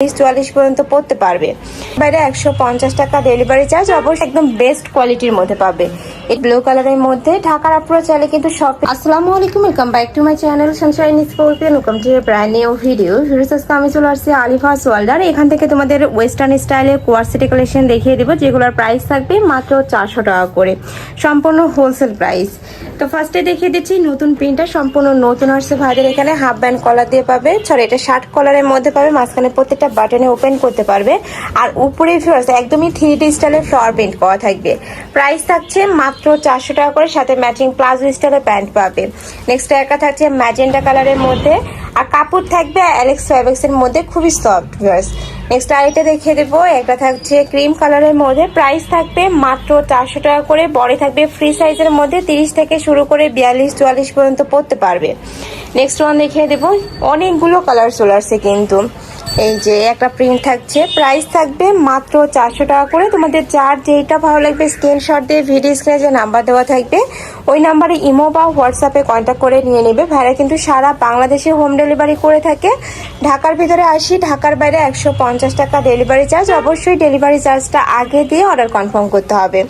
চুয়াল্লিশ পর্যন্ত পড়তে পারবে। বাইরে একশো পঞ্চাশ টাকা ডেলিভারি চার্জ অবশ্যই একদম বেস্ট কোয়ালিটির মধ্যে পাবে। এই ব্লু কালারের মধ্যে ঢাকার আপুরা চাইলে কিন্তু সব আসসালামু আলাইকুম welcome back to my channel Sunshine Sportian welcome to brand new video আজকে আমি চলে আসছি আলিফাস ওয়ার্ল্ডার এখান থেকে তোমাদের ওয়েস্টার্ন স্টাইলে কোয়ার্সিটি কালেকশন দেখিয়ে দিব, যেগুলোর প্রাইস থাকবে মাত্র চারশো টাকা করে। সম্পূর্ণ হোলসেল প্রাইস তো ফার্স্টে দেখিয়ে দিচ্ছি নতুন প্রিন্টটা সম্পূর্ণ নতুন আসছে ভাইদের এখানে হাফ ব্যান্ড কলার দিয়ে পাবে। সরি এটা শার্ট কলারের মধ্যে পাবে, মাঝখানে প্রত্যেকটা বাটনে ওপেন করতে পারবে। আর উপরে ফিওর্স একদমই থ্রি ডি স্টাইলে ফ্লাওয়ার প্রিন্ট করা থাকবে। প্রাইস থাকছে মাত্র চারশো টাকা করে, সাথে ম্যাচিং প্লাজো স্টাইলের প্যান্ট পাবে। নেক্সট একটা থাকছে ম্যাজেন্ডা কালারের মধ্যে। আর কাপড় থাকবে অ্যালেক্স ফ্যাব্রিক্স এর মধ্যে, খুবই সফট ভিউয়ার্স নেক্সট আরেকটা দেখিয়ে দেবো একটা থাকছে ক্রিম কালারের মধ্যে। প্রাইস থাকবে মাত্র চারশো টাকা করে বড়ে থাকবে ফ্রি সাইজের মধ্যে, তিরিশ থেকে শুরু করে বিয়াল্লিশ, চুয়াল্লিশ পর্যন্ত পড়তে পারবে। নেক্সট ওয়ান দেখিয়ে দেবো, অনেকগুলো কালার চলে আসছে কিন্তু। এই যে একটা প্রিন্ট থাকছে প্রাইস থাকবে মাত্র চারশো টাকা করে। তোমাদের যার যেটা ভালো লাগবে স্ক্রিনশট দিয়ে ভিডিও স্ক্রিনে যে নাম্বার দেওয়া থাকবে, ওই নাম্বারে ইমো বা হোয়াটসঅ্যাপে কন্ট্যাক্ট করে নিয়ে নেবে। ভাইরা কিন্তু সারা বাংলাদেশে হোম ডেলিভারি করে থাকে। ঢাকার ভিতরে আসি, ঢাকার বাইরে একশো পঞ্চাশ টাকা ডেলিভারি চার্জ অবশ্যই ডেলিভারি চার্জটা আগে দিয়ে অর্ডার কনফার্ম করতে হবে।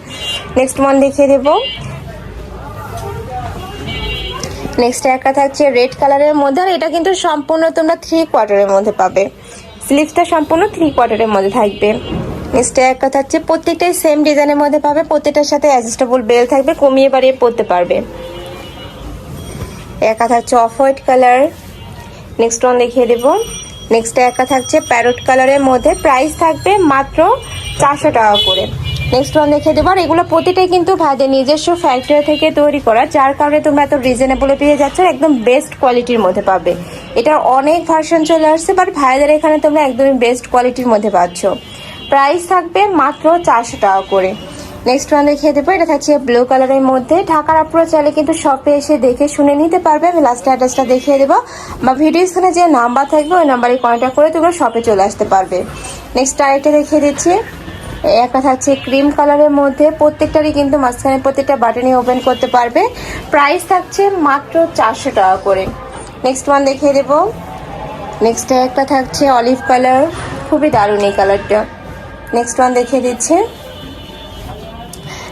নেক্সট ওয়ান দেখিয়ে দেবো। নেক্সট একটা থাকছে রেড কালারের মধ্যে, আর এটা কিন্তু সম্পূর্ণ তোমরা থ্রি কোয়ার্টারের মধ্যে পাবে। স্লিভসটা সম্পূর্ণ থ্রি কোয়ার্টারের মধ্যে থাকবে। নেক্সট কথা হচ্ছে প্রত্যেকটাই সেম ডিজাইনের মধ্যে পাবে, প্রত্যেকটার সাথে অ্যাডজাস্টেবল বেল থাকবে, কমিয়ে বাড়িয়ে পরতে পারবে। একা থাকছে off white colour next one দেখিয়ে দেব। নেক্সট একা থাকছে প্যারট কালারের মধ্যে প্রাইস থাকবে মাত্র চারশো টাকা করে। নেক্সট ওয়ান দেখিয়ে দেবো। আর এগুলো প্রতিটাই কিন্তু ভাইদের নিজস্ব ফ্যাক্টরি থেকে তৈরি করা, যার কারণে তোমরা এত রিজনেবলে পেয়ে যাচ্ছ একদম বেস্ট কোয়ালিটির মধ্যে পাবে। এটার অনেক ভার্সন চলে আসছে বাট ভাইদের এখানে তোমরা একদমই বেস্ট কোয়ালিটির মধ্যে পাচ্ছ। প্রাইস থাকবে মাত্র চারশো টাকা করে। নেক্সট ওয়ান দেখিয়ে দেবো। এটা থাকছে ব্লু কালারের মধ্যে। ঢাকার আপুরা চাইলে কিন্তু শপে এসে দেখে শুনে নিতে পারবে। আমি লাস্ট অ্যাড্রেসটা দেখিয়ে দেবো। বা ভিডিও স্ক্রিনে যে নাম্বার থাকবে, ওই নাম্বারে কন্ট্যাক্ট করে তোমরা শপে চলে আসতে পারবে। নেক্সট আরেকটা দেখিয়ে দিচ্ছি। একটা থাকছে ক্রিম কালারের মধ্যে প্রত্যেকটারই কিন্তু মাঝখানে প্রত্যেকটা বাটনই ওপেন করতে পারবে। প্রাইস থাকছে মাত্র চারশো টাকা করে। নেক্সট ওয়ান দেখিয়ে দেবো। নেক্সট একটা থাকছে অলিভ কালার খুবই দারুণ এই কালারটা নেক্সট ওয়ান দেখিয়ে দিচ্ছে।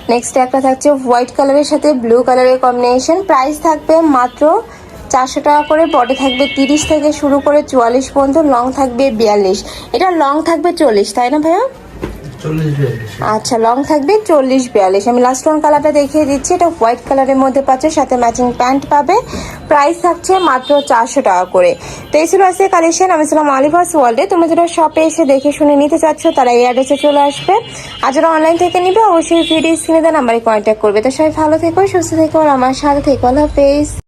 নেক্সট একটা থাকছে হোয়াইট কালারের সাথে ব্লু কালারের কম্বিনেশন প্রাইস থাকবে মাত্র চারশো টাকা করে। বডি থাকবে তিরিশ থেকে শুরু করে চুয়াল্লিশ পর্যন্ত। লং থাকবে বিয়াল্লিশ। এটা লং থাকবে চল্লিশ, তাই না ভাইয়া? আচ্ছা লং থাকবে চল্লিশ বিয়াল্লিশ। আমি লাস্ট ওয়ান কালারটা দেখিয়ে দিচ্ছি। এটা হোয়াইট কালারের মধ্যে পাচ্ছে, সাথে ম্যাচিং প্যান্ট পাবে। প্রাইস থাকছে মাত্র চারশো টাকা করে। তো এই ছিল আজকে কালেকশন আমি ছিলাম আলিভার্স ওয়ার্ল্ডে তুমি যারা শপে এসে দেখে শুনে নিতে চাচ্ছ, তারা এই অ্যাড্রেসে চলে আসবে। আর যারা অনলাইন থেকে নিবে, অবশ্যই ভিডিও স্ক্রিনে দেন নাম্বারে কন্ট্যাক্ট করবে। তো সবাই ভালো থেকো, সুস্থ থেকো, আর আমার সাথে থেকো। আল্লাহ